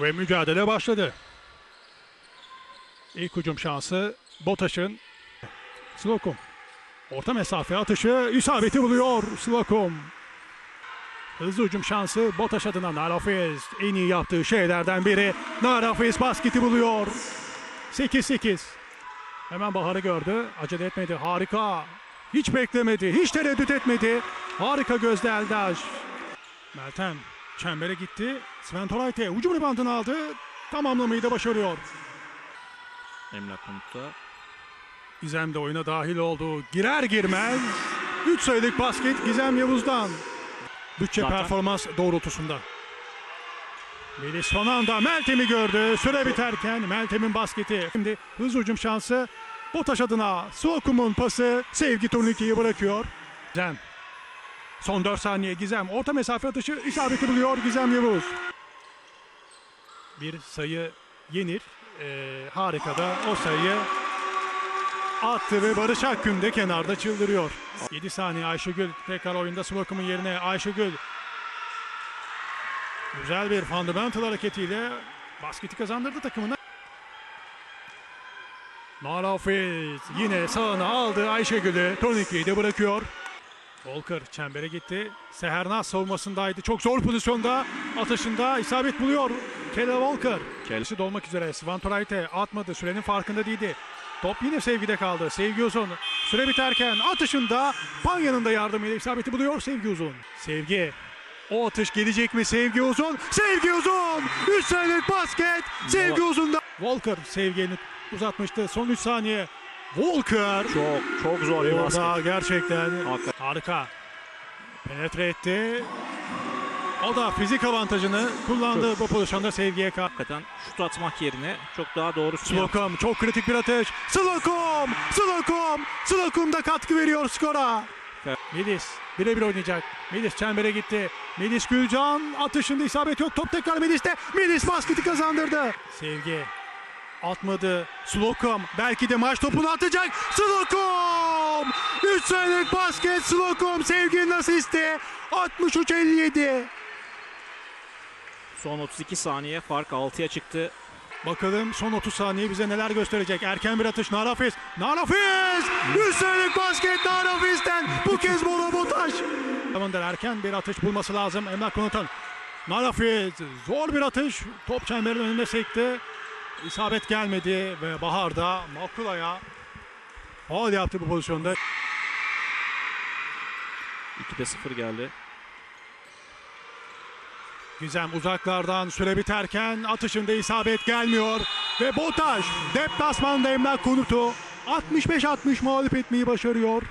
Ve mücadele başladı. İlk hücum şansı Botaş'ın. Slokum. Orta mesafe atışı isabeti buluyor Slokum. Hızlı hücum şansı Botaş adına Narafiz. En iyi yaptığı şeylerden biri. Narafiz basketi buluyor. 8-8. Hemen Bahar'ı gördü. Acele etmedi. Harika. Hiç beklemedi. Hiç tereddüt etmedi. Harika gözde Eldaş. Meltem çembere gitti. Sven Torayte ucum ribantını aldı. Tamamlamayı da başarıyor. Emlak Konut'ta. Gizem de oyuna dahil oldu. Girer girmez 3 sayılık basket Gizem Yavuz'dan. Bütçe Zaten- performans doğrultusunda. Melis son anda Meltem'i gördü. Süre biterken Meltem'in basketi. Şimdi hız hücum şansı Botaş adına Sokum'un pası Sevgi turnikeyi bırakıyor. Gizem. Son 4 saniye Gizem. Orta mesafe atışı isabeti buluyor Gizem Yavuz. Bir sayı yenir. Ee, harika da o sayı attı ve Barış Akgün de kenarda çıldırıyor. 7 saniye Ayşegül tekrar oyunda Slokum'un yerine Ayşegül güzel bir fundamental hareketiyle basketi kazandırdı takımına. Narafiz yine sağına aldı Ayşegül'ü. Turnikeyi de bırakıyor. Volker çembere gitti. Sehernaz savunmasındaydı. Çok zor pozisyonda. Atışında isabet buluyor. Kele Volker. Kendisi dolmak üzere. Svan Torayte atmadı. Sürenin farkında değildi. Top yine Sevgi'de kaldı. Sevgi Uzun. Süre biterken atışında Panya'nın da yardımıyla isabeti buluyor Sevgi Uzun. Sevgi. O atış gelecek mi Sevgi Uzun? Sevgi Uzun! 3 sayılık basket. Sevgi Uzun'da. Volker Sevgi'ni uzatmıştı. Son 3 saniye. Volker. Çok çok zor bir basket. Gerçekten Hakikaten. harika. Penetre etti. O da fizik avantajını kullandı bu pozisyonda sevgiye karşı. Hakikaten şut atmak yerine çok daha doğrusunu yaptı. Slokum çok kritik bir atış. Slokum! Slokum! Slokum da katkı veriyor skora. Evet. Melis birebir oynayacak. Melis çembere gitti. Melis Gülcan atışında isabet yok. Top tekrar Melis'te. Melis basketi kazandırdı. Sevgi atmadı. Slokum belki de maç topunu atacak. Slokum! 3 sayılık basket Slokum sevginin asisti. 63-57. Son 32 saniye fark 6'ya çıktı. Bakalım son 30 saniye bize neler gösterecek. Erken bir atış Narafiz. Narafiz! 3 sayılık basket Narafiz'den. Bu kez Bora Botaş. Zamandır erken bir atış bulması lazım Emlak Konutan. Narafiz zor bir atış. Top çemberin önünde sekti. İsabet gelmedi ve Bahar da Makula'ya faul yaptı bu pozisyonda. 2'de 0 geldi. Gizem uzaklardan süre biterken atışında isabet gelmiyor. Ve Botaş deplasmanda Emlak Konut'u 65-60 mağlup etmeyi başarıyor.